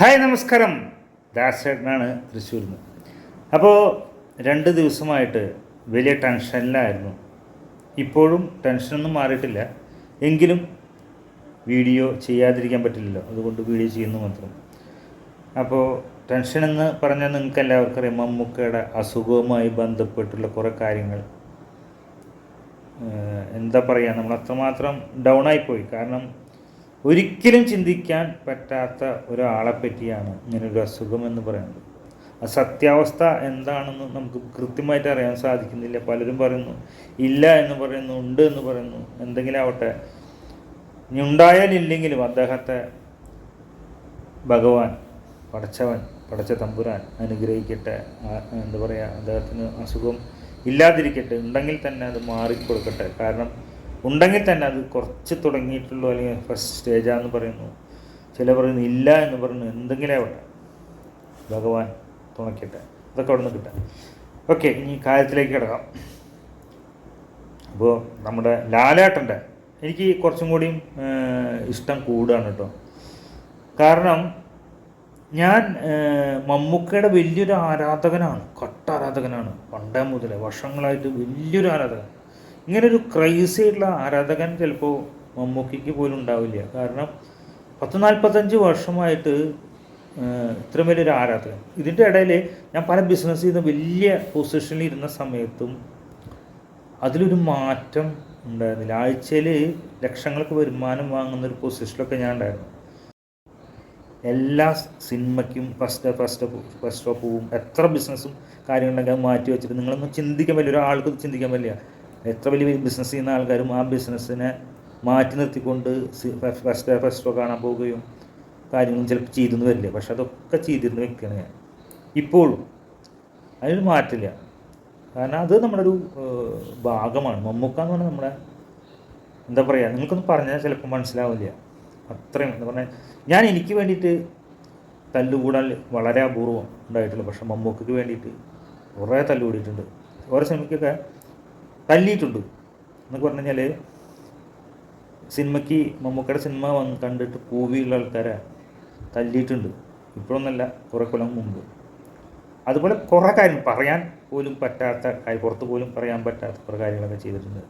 Hi നമസ്കാരം. ദാസേട്ടനാണ് തൃശ്ശൂരിൽ നിന്ന് അപ്പോൾ രണ്ട് ദിവസമായിട്ട് വലിയ ടെൻഷനിലായിരുന്നു. ഇപ്പോഴും ടെൻഷനൊന്നും മാറിയിട്ടില്ല. എങ്കിലും വീഡിയോ ചെയ്യാതിരിക്കാൻ പറ്റില്ലല്ലോ. അതുകൊണ്ട് വീഡിയോ ചെയ്യുന്നു മാത്രം. അപ്പോൾ ടെൻഷൻ എന്ന് പറഞ്ഞാൽ നിങ്ങൾക്ക് എല്ലാവർക്കും അറിയാം മമ്മൂക്കയുടെ അസുഖവുമായി ബന്ധപ്പെട്ടുള്ള കുറേ കാര്യങ്ങൾ. എന്താ പറയുക നമ്മൾ അത്രമാത്രം ഡൗൺ ആയിപ്പോയി കാരണം ഒരിക്കലും ചിന്തിക്കാൻ പറ്റാത്ത ഒരാളെ പറ്റിയാണ് ഇങ്ങനൊരു അസുഖം എന്ന് പറയുന്നത്. ആ സത്യാവസ്ഥ എന്താണെന്ന് നമുക്ക് കൃത്യമായിട്ട് അറിയാൻ സാധിക്കുന്നില്ല. പലരും പറയുന്നു ഇല്ല എന്ന് പറയുന്നു ഉണ്ട് എന്ന് പറയുന്നു എന്തെങ്കിലും ആവട്ടെ. ഉണ്ടായാലും ഇല്ലെങ്കിലും അദ്ദേഹത്തെ ഭഗവാൻ പടച്ചവൻ പടച്ച തമ്പുരാൻ അനുഗ്രഹിക്കട്ടെ. എന്താ പറയുക അദ്ദേഹത്തിന് അസുഖം ഇല്ലാതിരിക്കട്ടെ. ഉണ്ടെങ്കിൽ തന്നെ അത് മാറിക്കൊടുക്കട്ടെ. കാരണം ഉണ്ടെങ്കിൽ തന്നെ അത് കുറച്ച് തുടങ്ങിയിട്ടുള്ളൂ അല്ലെങ്കിൽ ഫസ്റ്റ് സ്റ്റേജാന്ന് പറയുന്നു. ചില പറയുന്നു ഇല്ല എന്ന് പറയുന്നു. എന്തെങ്കിലും ആവട്ടെ. ഭഗവാൻ തുണയ്ക്കട്ടെ. അതൊക്കെ അവിടെ നിന്ന് കിട്ടാം ഓക്കെ ഇനി കാര്യത്തിലേക്ക് കിടക്കാം. അപ്പോൾ നമ്മുടെ ലാലേട്ടന്റെ എനിക്ക് കുറച്ചും കൂടിയും ഇഷ്ടം കൂടുകയാണ് കേട്ടോ. കാരണം ഞാൻ മമ്മൂക്കയുടെ വലിയൊരു ആരാധകനാണ്. കട്ട ആരാധകനാണ്. പണ്ടേ മുതലേ വർഷങ്ങളായിട്ട് വലിയൊരു ആരാധകൻ. ഇങ്ങനെ ഒരു ക്രൈസി ആയിട്ടുള്ള ആരാധകൻ ചിലപ്പോൾ മമ്മൂക്കിക്ക് പോലും ഉണ്ടാവില്ല. കാരണം പത്ത് നാൽപ്പത്തഞ്ച് വർഷമായിട്ട് ഇത്രയും വലിയൊരു ആരാധകൻ. ഇതിന്റെ ഇടയിൽ ഞാൻ പല ബിസിനസ് ചെയ്ത വലിയ പൊസിഷനിൽ ഇരുന്ന സമയത്തും അതിലൊരു മാറ്റം ഉണ്ടായിരുന്നില്ല. ആഴ്ചയിൽ ലക്ഷങ്ങൾക്ക് വരുമാനം വാങ്ങുന്ന ഒരു പൊസിഷനിലൊക്കെ ഞാൻ ഉണ്ടായിരുന്നു. എല്ലാ സിനിമയ്ക്കും ഫസ്റ്റ് ഫസ്റ്റ് ഫസ്റ്റ് ഓഫ് പോവും എത്ര ബിസിനസ്സും കാര്യങ്ങളുണ്ടെങ്കിൽ അത് മാറ്റി വെച്ചിട്ട് നിങ്ങളൊന്നും ചിന്തിക്കാൻ പറ്റില്ല. ഒരാൾക്ക് ചിന്തിക്കാൻ പറ്റില്ല. എത്ര വലിയ ബിസിനസ് ചെയ്യുന്ന ആൾക്കാരും ആ ബിസിനസ്സിനെ മാറ്റി നിർത്തിക്കൊണ്ട് ഫസ്റ്റ് ഫസ്റ്റ് സ്റ്റോ കാണാൻ പോവുകയും കാര്യങ്ങളും ചിലപ്പോൾ ചെയ്തെന്ന് വരില്ല. പക്ഷെ അതൊക്കെ ചെയ്തിരുന്ന വ്യക്തിയാണ് ഞാൻ. ഇപ്പോഴും അതിനൊരു മാറ്റില്ല കാരണം അത് നമ്മുടെ ഒരു ഭാഗമാണ്. മമ്മൂക്ക എന്ന് പറഞ്ഞാൽ നമ്മുടെ എന്താ പറയുക നിങ്ങൾക്കൊന്നും പറഞ്ഞാൽ ചിലപ്പോൾ മനസ്സിലാവില്ല. അത്രയും എന്താ പറഞ്ഞാൽ ഞാൻ എനിക്ക് വേണ്ടിയിട്ട് തല്ലുകൂടാൻ വളരെ അപൂർവം ഉണ്ടായിട്ടുള്ളൂ പക്ഷെ മമ്മൂക്കയ്ക്ക് വേണ്ടിയിട്ട് കുറേ തല്ലുകൂടിയിട്ടുണ്ട്. ഓരോ സിനിമയ്ക്കൊക്കെ തല്ലിയിട്ടുണ്ട്. എന്നൊക്കെ പറഞ്ഞു കഴിഞ്ഞാൽ സിനിമയ്ക്ക് മമ്മൂക്കയുടെ സിനിമ വന്ന് കണ്ടിട്ട് കൂവിയുള്ള ആൾക്കാരെ തല്ലിയിട്ടുണ്ട്. ഇപ്പോഴൊന്നല്ല കുറേ കൊല്ലം മുമ്പ്. അതുപോലെ കുറേ കാര്യം പറയാൻ പോലും പറ്റാത്ത പുറത്ത് പോലും പറയാൻ പറ്റാത്ത കുറേ കാര്യങ്ങളൊക്കെ ചെയ്തിട്ടുണ്ട്.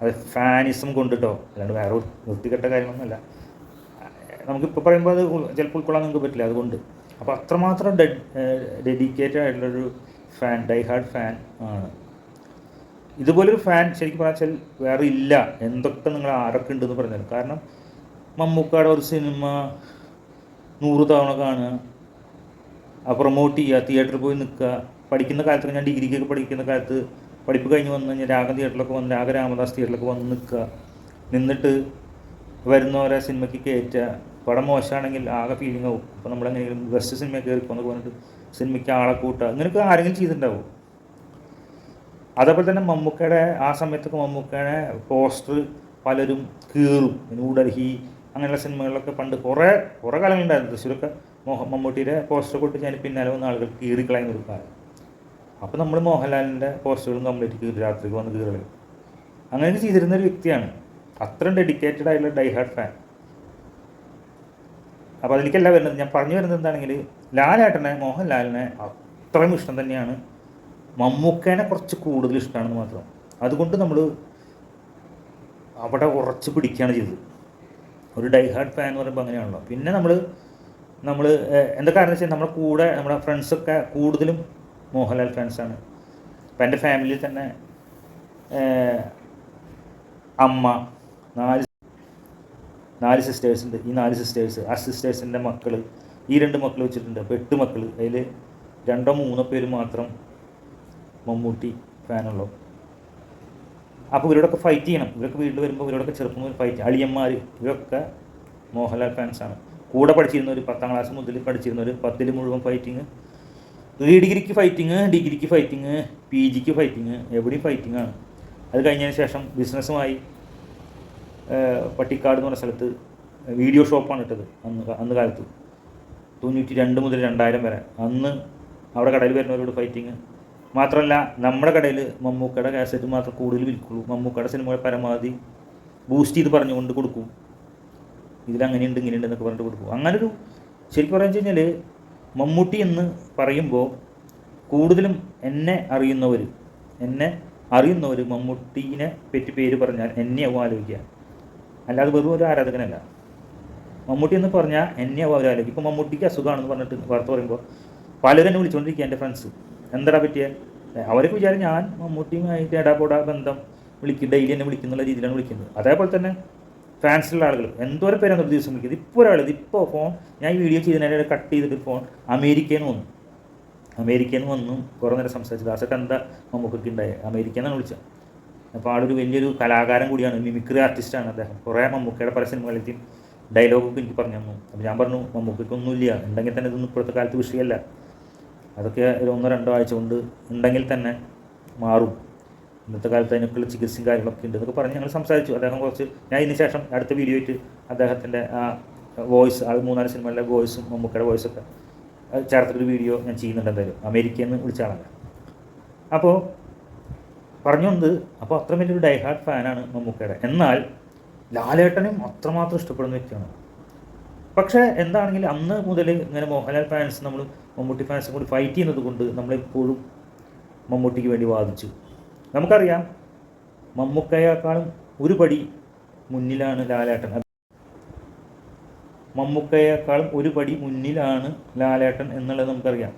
അത് ഫാനിസം കൊണ്ടിട്ടോ അല്ലാണ്ട് വേറെ നിർത്തിക്കെട്ട കാര്യങ്ങളൊന്നുമല്ല. നമുക്കിപ്പോൾ പറയുമ്പോൾ അത് ചിലപ്പോൾ ഉൾക്കൊള്ളാൻ നിങ്ങൾക്ക് പറ്റില്ല അതുകൊണ്ട്. അപ്പോൾ അത്രമാത്രം ഡെഡിക്കേറ്റഡ് ആയിട്ടുള്ളൊരു ഫാൻ ഡൈ ഹാർഡ് ഫാൻ ആണ്. ഇതുപോലൊരു ഫാൻ ശരിക്കും പറഞ്ഞാൽ വേറെ ഇല്ല. എന്തൊക്കെ നിങ്ങൾ ആരൊക്കെ ഉണ്ടെന്ന് പറഞ്ഞാലും. കാരണം മമ്മൂക്കയുടെ ഒരു സിനിമ നൂറ് തവണ കാണുക പ്രൊമോട്ട് ചെയ്യുക തിയേറ്ററിൽ പോയി നിൽക്കുക. പഠിക്കുന്ന കാലത്ത് ഞാൻ ഡിഗ്രിക്കൊക്കെ പഠിക്കുന്ന കാലത്ത് പഠിപ്പ് കഴിഞ്ഞ് വന്ന് കഴിഞ്ഞാൽ രാഗ തിയേറ്ററിലൊക്കെ വന്ന് രാഗ രാമദാസ് തിയേറ്ററിലൊക്കെ വന്ന് നിൽക്കുക. നിന്നിട്ട് വരുന്നവരെ സിനിമയ്ക്ക് കയറ്റുക. പടം മോശമാണെങ്കിൽ ആകെ ഫീലിംഗ് ആവും. അപ്പോൾ നമ്മളെങ്ങനെയെങ്കിലും ബെസ്റ്റ് സിനിമ പോകുന്നത് പറഞ്ഞിട്ട് സിനിമയ്ക്ക് ആളെ കൂട്ടുക. ഇങ്ങനെയൊക്കെ ആരെങ്കിലും ചെയ്തിട്ടുണ്ടാവും? അതേപോലെ തന്നെ മമ്മൂക്കയുടെ ആ സമയത്തൊക്കെ മമ്മൂക്കയുടെ പോസ്റ്റർ പലരും കീറും. ന്യൂഡൽഹി അങ്ങനെയുള്ള സിനിമകളിലൊക്കെ പണ്ട് കുറേ കുറേ കാലങ്ങളുണ്ടായിരുന്നു തൃശ്ശൂരൊക്കെ മോഹൻ മമ്മൂട്ടിയുടെ പോസ്റ്റർ കൊട്ട് ഞാൻ പിന്നാലെ വന്ന ആളുകൾ കീറിക്കളയുന്ന ഒരു കാലം. അപ്പോൾ നമ്മൾ മോഹൻലാലിന്റെ പോസ്റ്ററുകളും കംപ്ലീറ്റ് കീറി രാത്രിക്ക് വന്ന് കീറുകൾ അങ്ങനെ ചെയ്തിരുന്ന ഒരു വ്യക്തിയാണ്. അത്രയും ഡെഡിക്കേറ്റഡ് ആയിട്ടുള്ള ഡൈഹാർഡ് ഫാൻ അപ്പോൾ അതിലേക്കല്ല വരുന്നത്. ഞാൻ പറഞ്ഞു വരുന്നത് എന്താണെങ്കിൽ ലാലേട്ടനെ മോഹൻലാലിനെ അത്രയും ഇഷ്ടം തന്നെയാണ് മമ്മൂക്കേനെ കുറച്ച് കൂടുതൽ ഇഷ്ടമാണെന്ന് മാത്രം. അതുകൊണ്ട് നമ്മൾ അവിടെ ഉറച്ച് പിടിക്കുകയാണ് ചെയ്തത്. ഒരു ഡൈഹാർഡ് ഫാൻ എന്ന് പറയുമ്പോൾ അങ്ങനെയാണല്ലോ. പിന്നെ നമ്മൾ നമ്മൾ എന്താ കാരണം വെച്ചാൽ നമ്മുടെ കൂടെ നമ്മുടെ ഫ്രണ്ട്സൊക്കെ കൂടുതലും മോഹൻലാൽ ഫാൻസാണ് അപ്പം എന്റെ ഫാമിലിയിൽ തന്നെ അമ്മ നാല് നാല് സിസ്റ്റേഴ്സ് ഉണ്ട്. ഈ നാല് സിസ്റ്റേഴ്സ് ആ സിസ്റ്റേഴ്സിന്റെ മക്കൾ ഈ രണ്ട് മക്കൾ വെച്ചിട്ടുണ്ട്. അപ്പോൾ എട്ട് മക്കൾ അതിൽ രണ്ടോ മൂന്നോ പേര് മാത്രം മമ്മൂട്ടി ഫാനുള്ളൂ അപ്പോൾ ഇവരോടൊക്കെ ഫൈറ്റ് ചെയ്യണം. ഇവരൊക്കെ വീട്ടിൽ വരുമ്പോൾ ഇവരോടൊക്കെ ചെറുപ്പം മുതൽ ഫൈറ്റ് അളിയന്മാർ ഇവരൊക്കെ മോഹൻലാൽ ഫാൻസാണ് കൂടെ പഠിച്ചിരുന്ന ഒരു പത്താം ക്ലാസ് മുതൽ പഠിച്ചിരുന്ന പഠിച്ചിരുന്നവർ പത്തിൽ മുഴുവൻ ഫൈറ്റിങ് റീ ഡിഗ്രിക്ക് ഫൈറ്റിങ് ഡിഗ്രിക്ക് ഫൈറ്റിങ് പി ജിക്ക് ഫൈറ്റിങ് എവിടെയും ഫൈറ്റിംഗ് ആണ്. അത് കഴിഞ്ഞതിന് ശേഷം ബിസിനസ്സുമായി പട്ടിക്കാട് എന്ന് പറഞ്ഞ സ്ഥലത്ത് വീഡിയോ ഷോപ്പാണ് ഇട്ടത് അന്ന് അന്ന് കാലത്ത്. തൊണ്ണൂറ്റി രണ്ട് മുതൽ രണ്ടായിരം വരെ. അന്ന് അവിടെ കടയിൽ വരുന്നവരോട് ഫൈറ്റിങ് മാത്രമല്ല നമ്മുടെ കടയിൽ മമ്മൂക്കയുടെ കാസറ്റ് മാത്രം കൂടുതൽ വിൽക്കുള്ളൂ. മമ്മൂക്കയുടെ സിനിമകൾ പരമാവധി ബൂസ്റ്റ് ചെയ്ത് പറഞ്ഞുകൊണ്ട് കൊടുക്കും. ഇതിലങ്ങനെയുണ്ട് ഇങ്ങനെയുണ്ട് എന്നൊക്കെ പറഞ്ഞിട്ട് കൊടുക്കും. അങ്ങനൊരു ശരിക്കും പറഞ്ഞു കഴിഞ്ഞാൽ മമ്മൂട്ടി എന്ന് പറയുമ്പോൾ കൂടുതലും എന്നെ അറിയുന്നവർ എന്നെ അറിയുന്നവർ മമ്മൂട്ടീനെ പറ്റി പേര് പറഞ്ഞാൽ എന്നെയാവും ആലോചിക്കുക. അല്ലാതെ വെറും ഒരു ആരാധകനല്ല. മമ്മൂട്ടി എന്ന് പറഞ്ഞാൽ എന്നെയാവും അവർ ആലോചിക്കും ഇപ്പോൾ മമ്മൂട്ടിക്ക് അസുഖമാണെന്ന് പറഞ്ഞിട്ട് വാർത്ത പറയുമ്പോൾ പലരും എന്നെ വിളിച്ചുകൊണ്ടിരിക്കുക എന്റെ ഫ്രണ്ട്സ് എന്താടാ പറ്റിയ? അവരൊക്കെ വിചാരം ഞാൻ മമ്മൂട്ടിയുമായിട്ട് ഇടാപോടാ ബന്ധം വിളിക്കും ഡെയിലി എന്നെ വിളിക്കുന്നുള്ള രീതിയിലാണ് വിളിക്കുന്നത്. അതേപോലെ തന്നെ ഫാൻസിലുള്ള ആളുകൾ എന്തോരം പേരാണ് ഒരു ദിവസം വിളിക്കുന്നത്? ഇപ്പോൾ ഒരാൾ ഇതിപ്പോൾ ഫോൺ ഞാൻ ഈ വീഡിയോ ചെയ്തതിനിടെ കട്ട് ചെയ്തിട്ട് ഫോൺ അമേരിക്കയിൽ വന്നു. അമേരിക്കയിൽ വന്നു കുറേ നേരം സംസാരിച്ചു ദാസട്ട് എന്താ മമ്മൂക്കൊക്കെ ഉണ്ടായത് അമേരിക്കയിൽ നിന്നാണ് വിളിച്ചത്. അപ്പോൾ ആളൊരു വലിയൊരു കലാകാരൻ കൂടിയാണ് മിമിക്രി ആർട്ടിസ്റ്റാണ് അദ്ദേഹം. കുറേ മമ്മൂക്കയുടെ പല സിനിമകളിലെയും ഡയലോഗൊക്കെ എനിക്ക് പറഞ്ഞു തന്നു. അപ്പോൾ ഞാൻ പറഞ്ഞു മമ്മൂക്കൊന്നുമില്ല ഉണ്ടെങ്കിൽ തന്നെ ഇതൊന്നും ഇപ്പോഴത്തെ കാലത്ത് വിഷയമല്ല. അതൊക്കെ ഒരു ഒന്നോ രണ്ടോ ആഴ്ച കൊണ്ട് ഉണ്ടെങ്കിൽ തന്നെ മാറും. ഇന്നത്തെ കാലത്ത് അതിനൊക്കെയുള്ള ചികിത്സയും കാര്യങ്ങളൊക്കെ ഉണ്ട് എന്നൊക്കെ പറഞ്ഞ് ഞങ്ങൾ സംസാരിച്ചു. അദ്ദേഹം കുറച്ച് ഞാൻ ഇതിന് ശേഷം അടുത്ത വീഡിയോ ആയിട്ട് അദ്ദേഹത്തിന്റെ ആ വോയിസ് ആ മൂന്നാൽ സിനിമയിലെ വോയിസും മമ്മൂക്കയുടെ വോയിസൊക്കെ ചേർത്തിട്ടൊരു വീഡിയോ ഞാൻ ചെയ്യുന്നുണ്ട് എന്തായാലും. അമേരിക്കയിൽ നിന്ന് വിളിച്ച അപ്പോൾ പറഞ്ഞുകൊണ്ട് അപ്പോൾ അത്ര വലിയൊരു ഡൈഹാർഡ് ഫാനാണ് മമ്മൂക്കയുടെ. എന്നാൽ ലാലേട്ടനും അത്രമാത്രം ഇഷ്ടപ്പെടുന്ന വ്യക്തിയാണ്. പക്ഷേ എന്താണെങ്കിൽ അന്ന് മുതൽ ഇങ്ങനെ മോഹൻലാൽ ഫാൻസ് നമ്മൾ മമ്മൂട്ടി ഫാൻസും കൂടി ഫൈറ്റ് ചെയ്യുന്നത് കൊണ്ട് നമ്മളെപ്പോഴും മമ്മൂട്ടിക്ക് വേണ്ടി വാദിച്ചു. നമുക്കറിയാം മമ്മൂക്കയേക്കാളും ഒരു പടി മുന്നിലാണ് ലാലേട്ടൻ. മമ്മൂക്കയേക്കാളും ഒരു പടി മുന്നിലാണ് ലാലേട്ടൻ എന്നുള്ളത് നമുക്കറിയാം.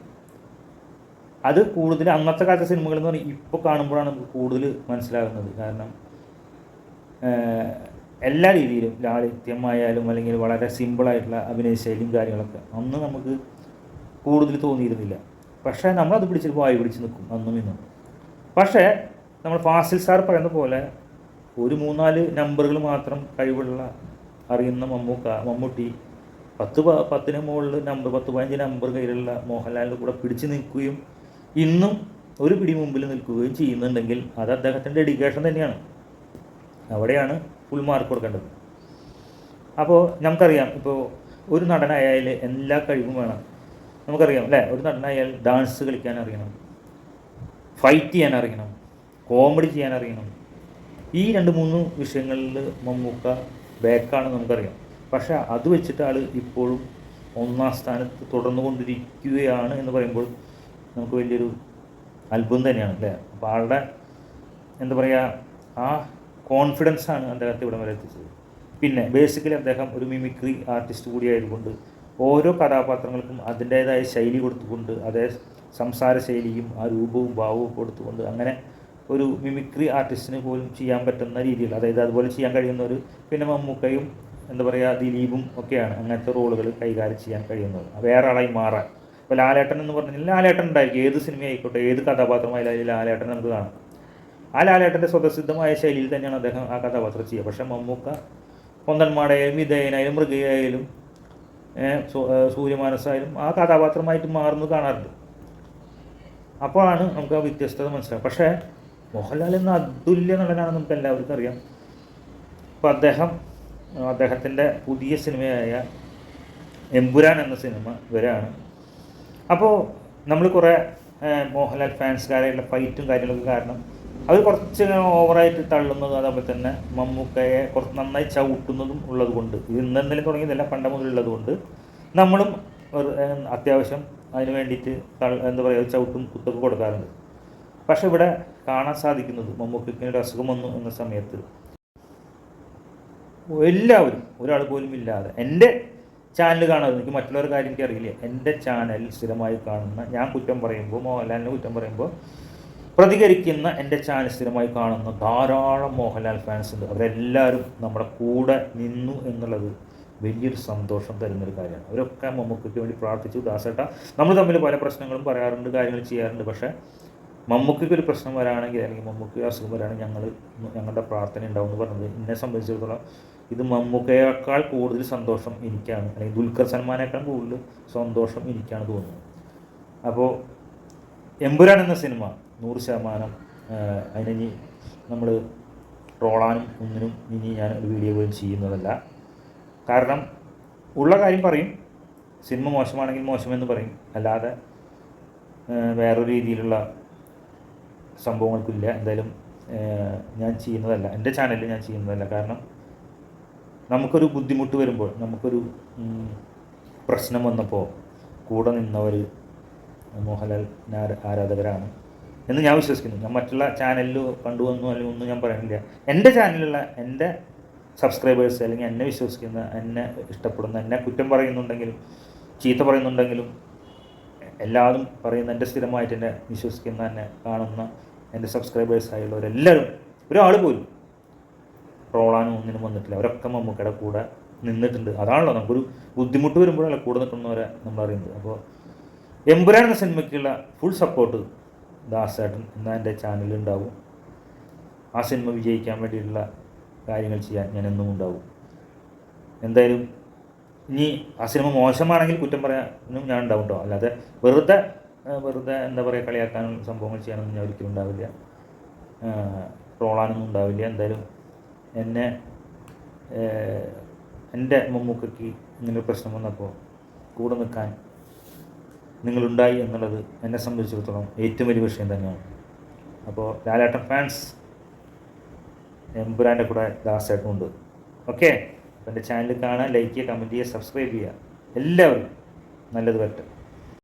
അത് കൂടുതൽ അന്നത്തെ കാലത്തെ സിനിമകൾ എന്ന് പറഞ്ഞാൽ ഇപ്പോൾ കാണുമ്പോഴാണ് നമുക്ക് കൂടുതൽ മനസ്സിലാകുന്നത്. കാരണം എല്ലാ രീതിയിലും ലാളിത്യമായാലും അല്ലെങ്കിൽ വളരെ സിമ്പിളായിട്ടുള്ള അഭിനയ ശൈലിയും കാര്യങ്ങളൊക്കെ അന്ന് നമുക്ക് കൂടുതൽ തോന്നിയിരുന്നില്ല. പക്ഷേ നമ്മളത് പിടിച്ചിട്ട് വായു പിടിച്ച് നിൽക്കും അന്നും ഇന്നും. പക്ഷേ നമ്മൾ ഫാസിൽ സാർ പറയുന്ന പോലെ ഒരു മൂന്നാൽ നമ്പറുകൾ മാത്രം കഴിവുള്ള അറിയുന്ന മമ്മൂക്ക മമ്മൂട്ടി പത്ത് പത്തിന് മുകളിൽ നമ്പർ പത്ത് പതിനഞ്ച് നമ്പർ കയ്യിലുള്ള മോഹൻലാലിന്റെ കൂടെ പിടിച്ച് നിൽക്കുകയും ഇന്നും ഒരു പിടി മുമ്പിൽ നിൽക്കുകയും ചെയ്യുന്നുണ്ടെങ്കിൽ അത് അദ്ദേഹത്തിന്റെ ഡെഡിക്കേഷൻ തന്നെയാണ്. അവിടെയാണ് ഫുൾ മാർക്ക് കൊടുക്കേണ്ടത്. അപ്പോൾ നമുക്കറിയാം ഇപ്പോൾ ഒരു നടനായാൽ എല്ലാ കഴിവും വേണം. നമുക്കറിയാം അല്ലേ? ഒരു നടനായാൽ ഡാൻസ് കളിക്കാൻ അറിയണം ഫൈറ്റ് ചെയ്യാൻ അറിയണം കോമഡി ചെയ്യാൻ അറിയണം ഈ രണ്ട് മൂന്ന് വിഷയങ്ങളിൽ മമ്മൂക്ക ബാക്കാണ് നമുക്കറിയാം. പക്ഷെ അത് വെച്ചിട്ട് ആൾ ഇപ്പോഴും ഒന്നാം സ്ഥാനത്ത് തുടർന്നു കൊണ്ടിരിക്കുകയാണ് എന്ന് പറയുമ്പോൾ നമുക്ക് വലിയൊരു അത്ഭുതം തന്നെയാണ് അല്ലേ? അപ്പോൾ ആളുടെ എന്താ പറയുക ആ കോൺഫിഡൻസാണ് അദ്ദേഹത്തെ ഇവിടം വരെ എത്തിച്ചത്. പിന്നെ ബേസിക്കലി അദ്ദേഹം ഒരു മിമിക്രി ആർട്ടിസ്റ്റ് കൂടിയായതുകൊണ്ട് ഓരോ കഥാപാത്രങ്ങൾക്കും അതിന്റേതായ ശൈലി കൊടുത്തുകൊണ്ട് അതേ സംസാര ശൈലിയും ആ രൂപവും ഭാവവും കൊടുത്തുകൊണ്ട് അങ്ങനെ ഒരു മിമിക്രി ആർട്ടിസ്റ്റിന് പോലും ചെയ്യാൻ പറ്റുന്ന രീതിയിൽ അതായത് അതുപോലെ ചെയ്യാൻ കഴിയുന്ന ഒരു പിന്നെ മമ്മൂക്കയും എന്താ പറയുക ദിലീപും ഒക്കെയാണ് അങ്ങനത്തെ റോളുകൾ കൈകാര്യം ചെയ്യാൻ കഴിയുന്നത്. വേറെ ആളായി മാറാൻ. ഇപ്പോൾ ലാലേട്ടൻ എന്ന് പറഞ്ഞാൽ ലാലേട്ടൻ ഉണ്ടായിരിക്കും. ഏത് സിനിമ ആയിക്കോട്ടെ ഏത് കഥാപാത്രമായാലും ലാലേട്ടൻ നമുക്ക് കാണാം. ആ ലാലേട്ടന്റെ സ്വതസിദ്ധമായ ശൈലിയിൽ തന്നെയാണ് അദ്ദേഹം ആ കഥാപാത്രം ചെയ്യുക. പക്ഷേ മമ്മൂക്ക പൊന്തന്മാടായാലും വിധേയനായാലും മൃഗയായാലും സൂര്യമാനസായാലും ആ കഥാപാത്രമായിട്ട് മാറുന്നത് കാണാറുണ്ട്. അപ്പോഴാണ് നമുക്ക് ആ വ്യത്യസ്തത മനസ്സിലാവും പക്ഷേ മോഹൻലാൽ എന്ന അതുല്യ നടനാണ് നമുക്ക് എല്ലാവർക്കും അറിയാം. അപ്പോൾ അദ്ദേഹം അദ്ദേഹത്തിന്റെ പുതിയ സിനിമയായ എമ്പുരാൻ എന്ന സിനിമ വരെയാണ് അപ്പോൾ നമ്മൾ കുറേ മോഹൻലാൽ ഫാൻസുകാരായിട്ടുള്ള ഫൈറ്റും കാര്യങ്ങളൊക്കെ കാരണം അവർ കുറച്ച് ഓവറായിട്ട് തള്ളുന്നത് അതേപോലെ തന്നെ മമ്മൂക്കയെ കുറച്ച് നന്നായി ചവിട്ടുന്നതും ഉള്ളത് കൊണ്ട്. ഇത് ഇന്നെന്തെങ്കിലും തുടങ്ങിയതല്ല പണ്ട മുതലുള്ളത് കൊണ്ട്. നമ്മളും അത്യാവശ്യം അതിന് വേണ്ടിയിട്ട് എന്താ പറയുക ചവിട്ടും കുത്തൊക്കെ കൊടുക്കാറുണ്ട്. പക്ഷെ ഇവിടെ കാണാൻ സാധിക്കുന്നത് മമ്മൂക്കയ്ക്ക് ഒരു അസുഖം വന്നു എന്ന സമയത്ത് എല്ലാവരും ഒരാൾ പോലും ഇല്ലാതെ. എന്റെ ചാനൽ കാണാതെ എനിക്ക് മറ്റുള്ളവരുടെ കാര്യം എനിക്ക് അറിയില്ല എന്റെ ചാനൽ സ്ഥിരമായി കാണുന്ന ഞാൻ കുറ്റം പറയുമ്പോൾ മോഹൻലാലിനെ കുറ്റം പറയുമ്പോൾ പ്രതികരിക്കുന്ന എന്റെ ചാനൽ സ്ഥിരമായി കാണുന്ന ധാരാളം മോഹൻലാൽ ഫാൻസ് ഉണ്ട്. അവരെല്ലാവരും നമ്മുടെ കൂടെ നിന്നു എന്നുള്ളത് വലിയൊരു സന്തോഷം തരുന്നൊരു കാര്യമാണ്. അവരൊക്കെ മമ്മൂക്കയ്ക്ക് വേണ്ടി പ്രാർത്ഥിച്ചു. ദാസേട്ട നമ്മൾ തമ്മിൽ പല പ്രശ്നങ്ങളും പറയാറുണ്ട് കാര്യങ്ങൾ ചെയ്യാറുണ്ട്. പക്ഷേ മമ്മൂക്കയ്ക്ക് ഒരു പ്രശ്നം വരാണെങ്കിൽ അല്ലെങ്കിൽ മമ്മൂക്ക് അസുഖം വരാണെങ്കിൽ ഞങ്ങൾ ഞങ്ങളുടെ പ്രാർത്ഥന ഉണ്ടാവും എന്ന് പറഞ്ഞത് എന്നെ സംബന്ധിച്ചിടത്തോളം ഇത് മമ്മൂക്കയേക്കാൾ കൂടുതൽ സന്തോഷം എനിക്കാണ്. അല്ലെങ്കിൽ ദുൽഖർ സൽമാനേക്കാൾ കൂടുതൽ സന്തോഷം എനിക്കാണ് തോന്നുന്നത്. അപ്പോൾ എമ്പുരാൻ എന്ന സിനിമ നൂറ് ശതമാനം അതിനെ നമ്മൾ ട്രോളാനും ഒന്നിനും ഇനി ഞാൻ ഒരു വീഡിയോ പോലും ചെയ്യുന്നതല്ല. കാരണം ഉള്ള കാര്യം പറയും. സിനിമ മോശമാണെങ്കിൽ മോശമെന്ന് പറയും. അല്ലാതെ വേറൊരു രീതിയിലുള്ള സംഭവങ്ങൾക്കില്ല. എന്തായാലും ഞാൻ ചെയ്യുന്നതല്ല. എന്റെ ചാനലിൽ ഞാൻ ചെയ്യുന്നതല്ല. കാരണം നമുക്കൊരു ബുദ്ധിമുട്ട് വരുമ്പോൾ നമുക്കൊരു പ്രശ്നം വന്നപ്പോൾ കൂടെ നിന്നവർ മോഹൻലാൽ ആര- ആരാധകരാണ്. എന്ന് ഞാൻ വിശ്വസിക്കുന്നു. ഞാൻ മറ്റുള്ള ചാനലിൽ കണ്ടുവന്നു അല്ലെങ്കിൽ ഒന്നും ഞാൻ പറയുന്നില്ല എന്റെ ചാനലിലുള്ള എന്റെ സബ്സ്ക്രൈബേഴ്സ് അല്ലെങ്കിൽ എന്നെ വിശ്വസിക്കുന്ന എന്നെ ഇഷ്ടപ്പെടുന്ന എന്നെ കുറ്റം പറയുന്നുണ്ടെങ്കിലും ചീത്ത പറയുന്നുണ്ടെങ്കിലും എല്ലാവരും പറയുന്ന എന്റെ സ്ഥിരമായിട്ട് എന്നെ വിശ്വസിക്കുന്ന എന്നെ കാണുന്ന എന്റെ സബ്സ്ക്രൈബേഴ്സ് ആയുള്ളവരെല്ലാവരും ഒരാൾ പോലും ട്രോളാനും ഒന്നിനും വന്നിട്ടില്ല. അവരൊക്കെ മമ്മൂക്കയുടെ കൂടെ നിന്നിട്ടുണ്ട്. അതാണല്ലോ നമുക്കൊരു ബുദ്ധിമുട്ട് വരുമ്പോഴല്ല കൂടെ നിൽക്കുന്നവരെ നമ്മൾ അറിയുന്നത് അപ്പോൾ എമ്പുരാൻ എന്ന സിനിമയ്ക്കുള്ള ഫുൾ സപ്പോർട്ട് ദാസേട്ടൻ എന്ന എന്റെ ചാനലുണ്ടാവും. ആ സിനിമ വിജയിക്കാൻ വേണ്ടിയിട്ടുള്ള കാര്യങ്ങൾ ചെയ്യാൻ ഞാൻ എന്നും ഉണ്ടാവും. എന്തായാലും ഇനി ആ സിനിമ മോശമാണെങ്കിൽ കുറ്റം പറയാനും ഞാൻ ഉണ്ടാവും കേട്ടോ അല്ലാതെ വെറുതെ വെറുതെ എന്താ പറയുക കളിയാക്കാനും സംഭവങ്ങൾ ചെയ്യാനൊന്നും ഞാൻ ഒരിക്കലും ഉണ്ടാവില്ല. ട്രോളാനൊന്നും ഉണ്ടാവില്ല. എന്തായാലും എന്നെ എന്റെ മമ്മൂക്കയ്ക്ക് ഇങ്ങനൊരു പ്രശ്നം വന്നപ്പോൾ കൂടെ നിൽക്കാൻ നിങ്ങളുണ്ടായി എന്നുള്ളത് എന്നെ സംബന്ധിച്ചിടത്തോളം ഏറ്റവും വലിയ വിഷയം തന്നെയാണ്. അപ്പോൾ ലാലേട്ടൻ ഫാൻസ് എംപുരാന്റെ കൂടെ ദാസേട്ടനും ഉണ്ട് ഓക്കെ അപ്പോൾ എന്റെ ചാനൽ കാണാൻ ലൈക്ക് ചെയ്യുക കമന്റ് ചെയ്യുക സബ്സ്ക്രൈബ് ചെയ്യുക. എല്ലാവരും നല്ലത് വരട്ടെ.